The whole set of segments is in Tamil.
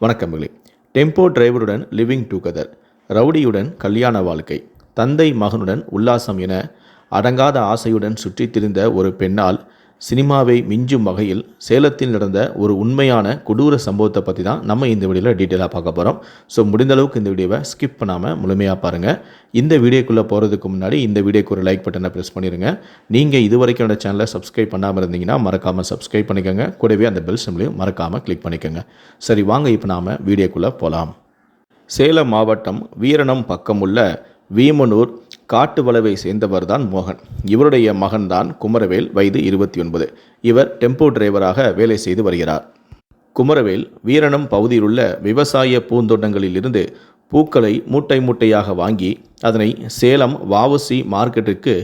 வணக்கங்களே டெம்போ டிரைவருடன் லிவிங் டுகெதர். ரவுடியுடன் கல்யாண வாழ்க்கை. தந்தை மகனுடன் உல்லாசம் என அடங்காத ஆசையுடன் சுற்றித் திரிந்த ஒரு பெண்ணால் சினிமாவை மிஞ்சும் வகையில் சேலத்தில் நடந்த ஒரு உண்மையான கொடூர சம்பவத்தை பற்றி தான் நம்ம இந்த வீடியோவில் டீட்டெயிலாக பார்க்க போகிறோம் ஸோ முடிந்த அளவுக்கு இந்த வீடியோவை ஸ்கிப் பண்ணாமல் முழுமையாக பாருங்கள் இந்த வீடியோக்குள்ளே போகிறதுக்கு முன்னாடி இந்த வீடியோக்கு ஒரு லைக் பட்டனை ப்ரெஸ் பண்ணிடுங்க நீங்கள் இது வரைக்கும் என்னோட சேனலை சப்ஸ்கிரைப் பண்ணாமல் இருந்தீங்கன்னா மறக்காமல் சப்ஸ்கிரைப் பண்ணிக்கோங்க. கூடவே அந்த பெல் சிம்லையும் மறக்காமல் கிளிக் பண்ணிக்கோங்க. சரி வாங்க இப்போ நாம் வீடியோக்குள்ளே போகலாம் சேலம் மாவட்டம் வீரணம் பக்கமுள்ள வீமனூர் காட்டு வளவை சேர்ந்தவர் தான் மோகன். இவருடைய மகன்தான் குமரவேல் வயது இருபத்தி ஒன்பது இவர் டெம்போ டிரைவராக வேலை செய்து வருகிறார். குமரவேல் வீரணம் பகுதியிலுள்ள விவசாய பூந்தோட்டங்களிலிருந்து பூக்களை மூட்டை மூட்டையாக வாங்கி அதனை சேலம் வாவுசி மார்க்கெட்டுக்கு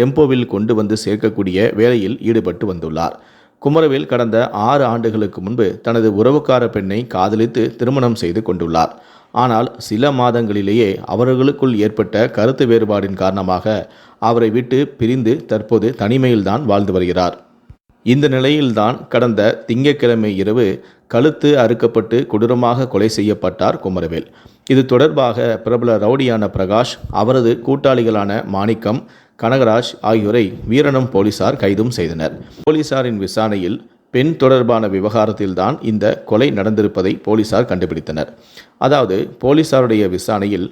டெம்போவில் கொண்டு வந்து சேர்க்கக்கூடிய வேலையில் ஈடுபட்டு வந்துள்ளார். குமரவேல் கடந்த ஆறு ஆண்டுகளுக்கு முன்பு தனது உறவுக்கார பெண்ணை காதலித்து திருமணம் செய்து கொண்டுள்ளார். ஆனால் சில மாதங்களிலேயே அவர்களுக்குள் ஏற்பட்ட கருத்து வேறுபாடின் காரணமாக அவரை விட்டு பிரிந்து தற்போது தனிமையில்தான் வாழ்ந்து வருகிறார். இந்த நிலையில்தான் கடந்த திங்கட்கிழமை இரவு கழுத்து அறுக்கப்பட்டு கொடூரமாக கொலை செய்யப்பட்டார் குமரவேல். இது தொடர்பாக பிரபல ரவுடியான பிரகாஷ் அவரது கூட்டாளிகளான மாணிக்கம் கனகராஜ் ஆகியோரை வீரணம் போலீசார் கைதும் செய்தனர். போலீசாரின் விசாரணையில் பெண் தொடர்பான விவகாரத்தில்தான் இந்த கொலை நடந்திருப்பதை போலீசார் கண்டுபிடித்தனர். அதாவது போலீசாருடைய விசாரணையில்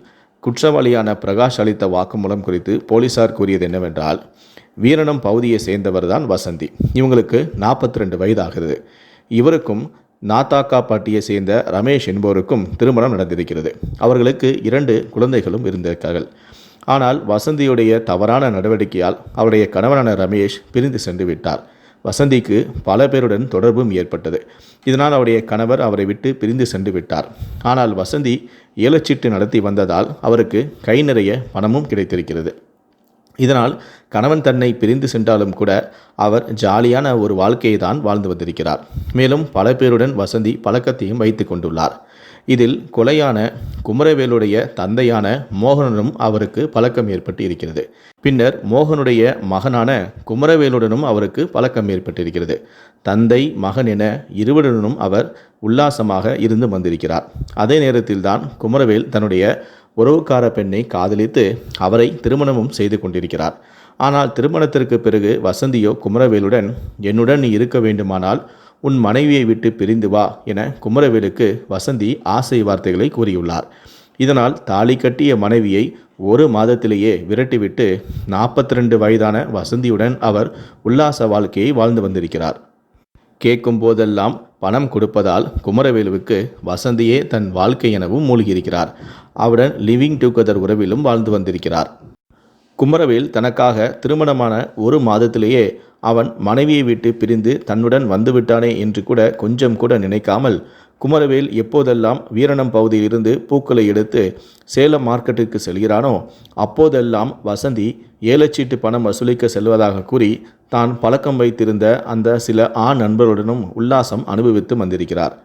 குற்றவாளியான பிரகாஷ் அளித்த வாக்குமூலம் குறித்து போலீசார் கூறியது என்னவென்றால் வீரணம் பகுதியை சேர்ந்தவர் தான் வசந்தி. இவங்களுக்கு நாற்பத்தி ரெண்டு வயதாகிறது. இவருக்கும் நாத்தாக்காப்பட்டியை சேர்ந்த ரமேஷ் என்பவருக்கும் திருமணம் நடந்திருக்கிறது. அவர்களுக்கு இரண்டு குழந்தைகளும் இருந்திருக்கார்கள். ஆனால் வசந்தியுடைய தவறான நடவடிக்கையால் அவருடைய கணவனான ரமேஷ் பிரிந்து சென்று விட்டார். வசந்திக்கு பல பேருடன் தொடர்பும் ஏற்பட்டது. இதனால் அவருடைய கணவர் அவரை விட்டு பிரிந்து சென்று விட்டார். ஆனால் வசந்தி ஏலச்சீட்டு நடத்தி வந்ததால் அவருக்கு கை நிறைய பணமும் கிடைத்திருக்கிறது. இதனால் கணவன் தன்னை பிரிந்து சென்றாலும் கூட அவர் ஜாலியான ஒரு வாழ்க்கையை தான் வாழ்ந்து வந்திருக்கிறார். மேலும் பல பேருடன் வசந்தி பழக்கத்தையும் வைத்து கொண்டுள்ளார். இதில் கொலையான குமரவேலுடைய தந்தையான மோகனனும் அவருக்கு பழக்கம் ஏற்பட்டு இருக்கிறது பின்னர் மோகனுடைய மகனான குமரவேலுடனும் அவருக்கு பழக்கம் ஏற்பட்டிருக்கிறது. தந்தை மகன் என இருவருடனும் அவர் உல்லாசமாக இருந்து வந்திருக்கிறார். அதே நேரத்தில்தான் குமரவேல் தன்னுடைய உறவுக்கார பெண்ணை காதலித்து அவரை திருமணமும் செய்து கொண்டிருக்கிறார். ஆனால் திருமணத்திற்கு பிறகு வசந்தியோ குமரவேலுடன் என்னுடன் நீ இருக்க வேண்டுமானால் உன் மனைவியை விட்டு பிரிந்து வா என குமரவேலுக்கு வசந்தி ஆசை வார்த்தைகளை கூறியுள்ளார். இதனால் தாலி கட்டிய மனைவியை ஒரு மாதத்திலேயே விரட்டிவிட்டு நாற்பத்தி ரெண்டு வயதான வசந்தியுடன் அவர் உல்லாச வாழ்க்கையை வாழ்ந்து வந்திருக்கிறார். கேட்கும் போதெல்லாம் பணம் கொடுப்பதால் குமரவேலுவுக்கு வசந்தியே தன் வாழ்க்கை எனவும் மூழ்கியிருக்கிறார். அவருடன் லிவிங் டுகெதர் உறவிலும் வாழ்ந்து வந்திருக்கிறார். குமரவேல் தனக்காக திருமணமான ஒரு மாதத்திலேயே அவன் மனைவியை விட்டு பிரிந்து தன்னுடன் வந்துவிட்டானே என்று கூட கொஞ்சம் கூட நினைக்காமல் குமரவேல் எப்போதெல்லாம் வீரணம் பகுதியிலிருந்து பூக்களை எடுத்து சேலம் மார்க்கெட்டுக்கு செல்கிறானோ அப்போதெல்லாம் வசந்தி ஏலச்சீட்டு பணம் வசூலிக்க செல்வதாக கூறி தான் பழக்கம் வைத்திருந்த அந்த சில ஆண் நண்பர்களுடனும் உல்லாசம் அனுபவித்து வந்திருக்கிறார்.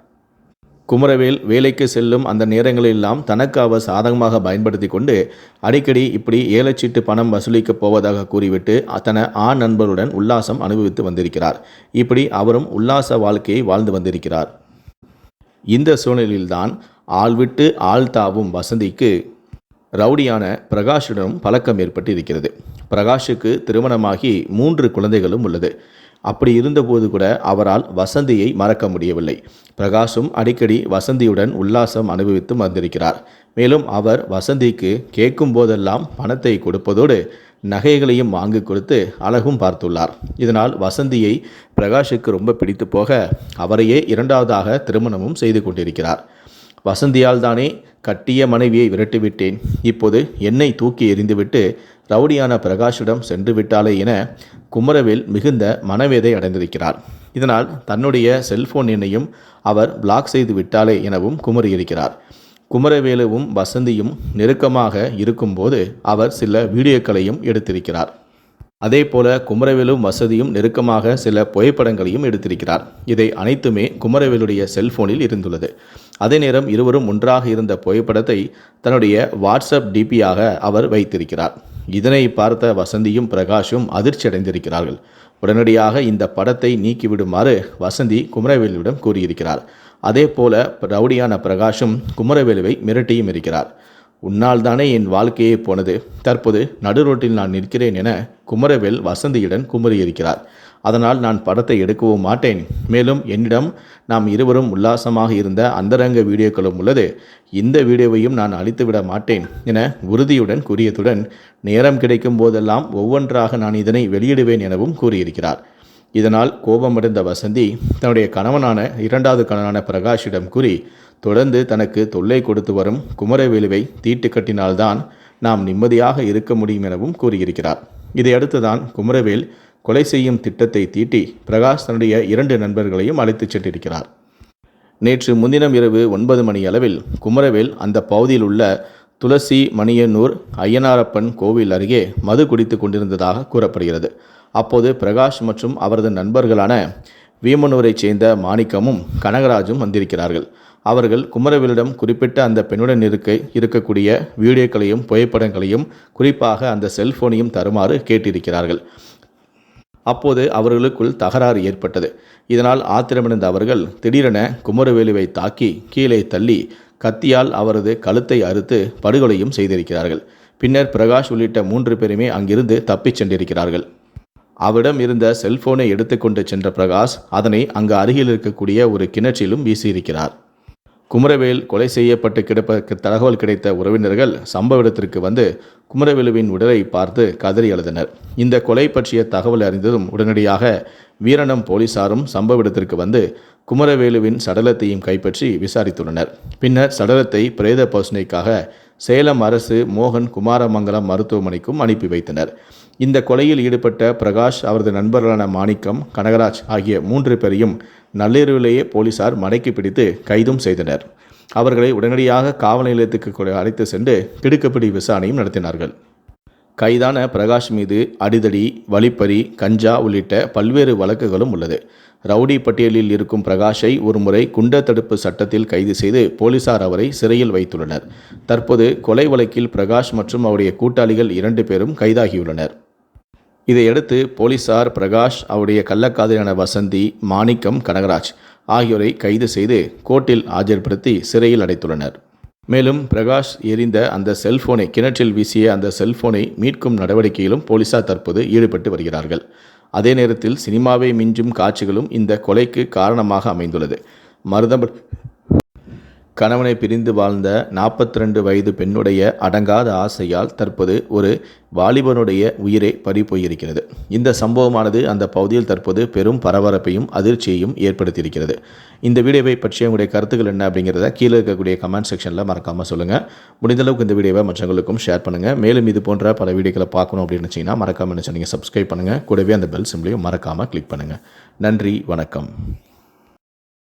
குமரவேல் வேலைக்கு செல்லும் அந்த நேரங்களெல்லாம் தனக்கு அவர் சாதகமாக பயன்படுத்தி கொண்டு அடிக்கடி இப்படி ஏலச்சீட்டு பணம் வசூலிக்கப் போவதாக கூறிவிட்டு தன ஆண் நண்பருடன் உல்லாசம் அனுபவித்து வந்திருக்கிறார். இப்படி அவரும் உல்லாச வாழ்க்கையை வாழ்ந்து வந்திருக்கிறார். இந்த சூழ்நிலையில்தான் ஆள் விட்டு ஆள் தாவும் வசந்திக்கு ரவுடியான பிரகாஷுடனும் பழக்கம் ஏற்பட்டு இருக்கிறது பிரகாஷுக்கு திருமணமாகி மூன்று குழந்தைகளும் உள்ளது. அப்படி இருந்தபோது கூட அவரால் வசந்தியை மறக்க முடியவில்லை. பிரகாஷும் அடிக்கடி வசந்தியுடன் உல்லாசம் அனுபவித்து வந்திருக்கிறார். மேலும் அவர் வசந்திக்கு கேட்கும் போதெல்லாம் பணத்தை கொடுப்பதோடு நகைகளையும் வாங்கி கொடுத்து அழகும் பார்த்துள்ளார். இதனால் வசந்தியை பிரகாஷுக்கு ரொம்ப பிடித்து போக அவரையே இரண்டாவதாக திருமணமும் செய்து கொண்டிருக்கிறார். வசந்தியால் தானே கட்டிய மனைவியை விரட்டிவிட்டேன். இப்போது என்னை தூக்கி எறிந்துவிட்டு ரவுடியான பிரகாஷிடம் சென்று விட்டாலே என குமரவேல் மிகுந்த மனவேதை அடைந்திருக்கிறார். இதனால் தன்னுடைய செல்போன் எண்ணையும் அவர் பிளாக் செய்து விட்டாலே எனவும் குமரியிருக்கிறார். குமரவேலுவும் வசந்தியும் நெருக்கமாக இருக்கும்போது அவர் சில வீடியோக்களையும் எடுத்திருக்கிறார். அதே போல குமரவேலும் வசதியும் நெருக்கமாக சில புகைப்படங்களையும் எடுத்திருக்கிறார். இதை அனைத்துமே குமரவேலுடைய செல்போனில் இருந்துள்ளது. அதே நேரம் இருவரும் ஒன்றாக இருந்த புகைப்படத்தை தன்னுடைய வாட்ஸ்அப் டிபியாக அவர் வைத்திருக்கிறார். இதனை பார்த்த வசந்தியும் பிரகாஷும் அதிர்ச்சி அடைந்திருக்கிறார்கள் உடனடியாக இந்த படத்தை நீக்கிவிடுமாறு வசந்தி குமரவேலுவிடம் கூறியிருக்கிறார். அதே போல ரவுடியான பிரகாஷும் குமரவேலுவை மிரட்டியும் இருக்கிறார். உன்னால் தானே என் வாழ்க்கையே போனது. தற்போது நடுரோட்டில் நான் நிற்கிறேன் என குமரவேல் வசந்தியுடன் குமரியிருக்கிறார். அதனால் நான் படத்தை எடுக்கவும் மாட்டேன். மேலும் என்னிடம் நாம் இருவரும் உல்லாசமாக இருந்த அந்தரங்க வீடியோக்களும் உள்ளது. இந்த வீடியோவையும் நான் அழித்துவிட மாட்டேன் என உறுதியுடன் கூறியதுடன் நேரம் கிடைக்கும் போதெல்லாம் ஒவ்வொன்றாக நான் இதனை வெளியிடுவேன் எனவும் கூறியிருக்கிறார். இதனால் கோபமடைந்த வசந்தி தன்னுடைய கணவனான இரண்டாவது கணவனான பிரகாஷிடம் கூறி தொடர்ந்து தனக்கு தொல்லை கொடுத்து வரும் குமரவேலுவை தீட்டு கட்டினால்தான் நாம் நிம்மதியாக இருக்க முடியும் எனவும் கூறியிருக்கிறார். இதையடுத்துதான் குமரவேல் கொலை செய்யும் திட்டத்தை தீட்டி பிரகாஷ் தன்னுடைய இரண்டு நண்பர்களையும் அழைத்துச் சென்றிருக்கிறார். நேற்று முன்தினம் இரவு ஒன்பது மணி அளவில் குமரவேல் அந்த பகுதியில் உள்ள துளசி மணியனூர் ஐயனாரப்பன் கோவில் அருகே மது குடித்து கொண்டிருந்ததாக கூறப்படுகிறது. அப்போது பிரகாஷ் மற்றும் அவரது நண்பர்களான வீமனூரைச் சேர்ந்த மாணிக்கமும் கனகராஜும் வந்திருக்கிறார்கள். அவர்கள் குமரவேலிடம் குறிப்பிட்ட அந்த பெண்ணுடன் இருக்க இருக்கக்கூடிய வீடியோக்களையும் புகைப்படங்களையும் குறிப்பாக அந்த செல்போனையும் தருமாறு கேட்டிருக்கிறார்கள். அப்போது அவர்களுக்குள் தகராறு ஏற்பட்டது. இதனால் ஆத்திரமடைந்த அவர்கள் திடீரென குமரவேலுவை தாக்கி கீழே தள்ளி கத்தியால் அவரது கழுத்தை அறுத்து படுகொலையும் செய்திருக்கிறார்கள். பின்னர் பிரகாஷ் உள்ளிட்ட மூன்று பேருமே அங்கிருந்து தப்பிச் சென்றிருக்கிறார்கள். அவரிடம் இருந்த செல்போனை எடுத்துக்கொண்டு சென்ற பிரகாஷ் அதனை அங்கு அருகில் இருக்கக்கூடிய ஒரு கிணற்றிலும் வீசியிருக்கிறார். குமரவேல் கொலை செய்யப்பட்டு கிடப்பதற்கு தகவல் கிடைத்த உறவினர்கள் சம்பவ இடத்திற்கு வந்து குமரவேலுவின் உடலை பார்த்து கதறி எழுதினர் இந்த கொலை பற்றிய தகவல் அறிந்ததும் உடனடியாக வீரணம் போலீசாரும் சம்பவ இடத்திற்கு வந்து குமரவேலுவின் சடலத்தையும் கைப்பற்றி விசாரித்துள்ளனர். பின்னர் சடலத்தை பிரேத பசுனைக்காக சேலம் அரசு மோகன் குமாரமங்கலம் மருத்துவமனைக்கும் அனுப்பி வைத்தனர். இந்த கொலையில் ஈடுபட்ட பிரகாஷ் அவரது நண்பர்களான மாணிக்கம் கனகராஜ் ஆகிய மூன்று பேரையும் நள்ளிரவிலேயே போலீசார் மடக்கி பிடித்து கைதும் செய்தனர். அவர்களை உடனடியாக காவல் நிலையத்துக்கு அழைத்து சென்று கிடுக்குப்பிடி விசாரணையும் நடத்தினார்கள். கைதான பிரகாஷ் மீது அடிதடி வழிப்பறி கஞ்சா உள்ளிட்ட பல்வேறு வழக்குகளும் உள்ளது. ரவுடி பட்டியலில் இருக்கும் பிரகாஷை ஒருமுறை குண்ட தடுப்பு சட்டத்தில் கைது செய்து போலீசார் அவரை சிறையில் வைத்துள்ளனர். தற்போது கொலை வழக்கில் பிரகாஷ் மற்றும் அவருடைய கூட்டாளிகள் இரண்டு பேரும் கைதாகியுள்ளனர். இதையடுத்து போலீசார் பிரகாஷ் அவருடைய கள்ளக்காதலான வசந்தி மாணிக்கம் கனகராஜ் ஆகியோரை கைது செய்து கோர்ட்டில் ஆஜர்படுத்தி சிறையில் அடைத்துள்ளனர். மேலும் பிரகாஷ் எரிந்த அந்த செல்போனை கிணற்றில் வீசிய அந்த செல்போனை மீட்கும் நடவடிக்கையிலும் போலீசார் தற்போது ஈடுபட்டு வருகிறார்கள். அதே நேரத்தில் சினிமாவை மிஞ்சும் காட்சிகளும் இந்த கொலைக்கு காரணமாக அமைந்துள்ளது. மருதம் கணவனை பிரிந்து வாழ்ந்த நாற்பத்தி ரெண்டு வயது பெண்ணுடைய அடங்காத ஆசையால் தற்போது ஒரு வாலிபனுடைய உயிரே பறிபோயிருக்கிறது. இந்த சம்பவமானது அந்த பகுதியில் தற்போது பெரும் பரபரப்பையும் அதிர்ச்சியையும் ஏற்படுத்தியிருக்கிறது. இந்த வீடியோவை பற்றிய உங்களுடைய கருத்துக்கள் என்ன அப்படிங்கிறத கீழே இருக்கக்கூடிய கமெண்ட் செக்ஷனில் மறக்காமல் சொல்லுங்கள் முடிந்தளவுக்கு இந்த வீடியோவை மற்றவங்களுக்கும் ஷேர் பண்ணுங்கள் மேலும் இது போன்ற பல வீடியோக்களை பார்க்கணும் அப்படின்னு வச்சிங்கன்னா மறக்காமல் என்ன சொன்னீங்க சப்ஸ்கிரைப் பண்ணுங்கள் கூடவே அந்த பெல் சிம்லையும் மறக்காமல் கிளிக் பண்ணுங்கள் நன்றி வணக்கம்.